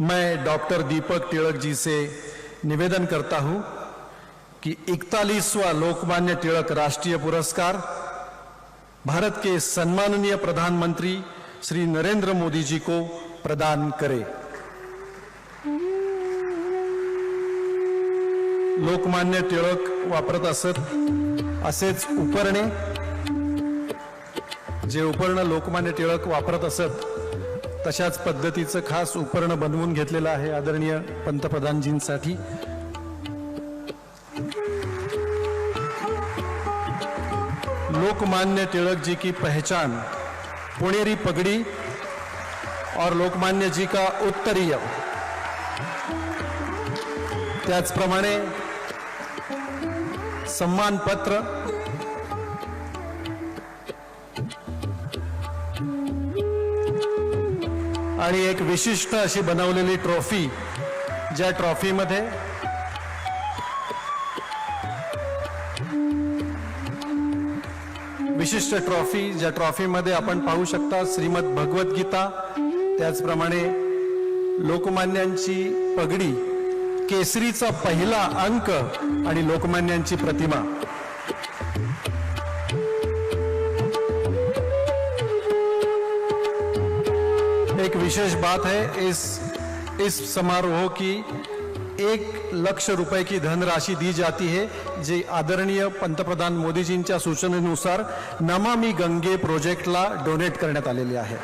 मैं डॉक्टर दीपक टिड़क जी से निवेदन करता हूँ कि इकतालीसवां लोकमान्य टिड़क राष्ट्रीय पुरस्कार भारत के सम्माननीय प्रधानमंत्री श्री नरेंद्र मोदी जी को प्रदान करे। लोकमान्य टिळक वापरत असत, असेच उपरणे, जे उपरणं लोकमान्य टिळक वापरत असत तशाच पद्धतीचं खास उपकरण बनवून घेतलेलं आहे आदरणीय पंतप्रधानजींसाठी. लोकमान्य टिळक जी की पहचान पुणेरी पगड़ी और लोकमान्य जी का उत्तरीय. त्याचप्रमाणे सम्मान पत्र आणि एक विशिष्ट अशी बनवलेली ट्रॉफी ज्या ट्रॉफीमध्ये विशिष्ट ट्रॉफी ज्या ट्रॉफीमध्ये आपण पाहू शकता श्रीमद भगवद्गीता त्याचप्रमाणे लोकमान्यांची पगडी केसरीचा पहिला अंक आणि लोकमान्यांची प्रतिमा. एक विशेष बात है इस इस समारोह की एक लक्ष रुपये की धनराशि दी जाती है जी आदरणीय पंतप्रधान मोदीजींच्या सूचनेनुसार नमामी गंगे प्रोजेक्टला डोनेट करण्यात आलेली आहे.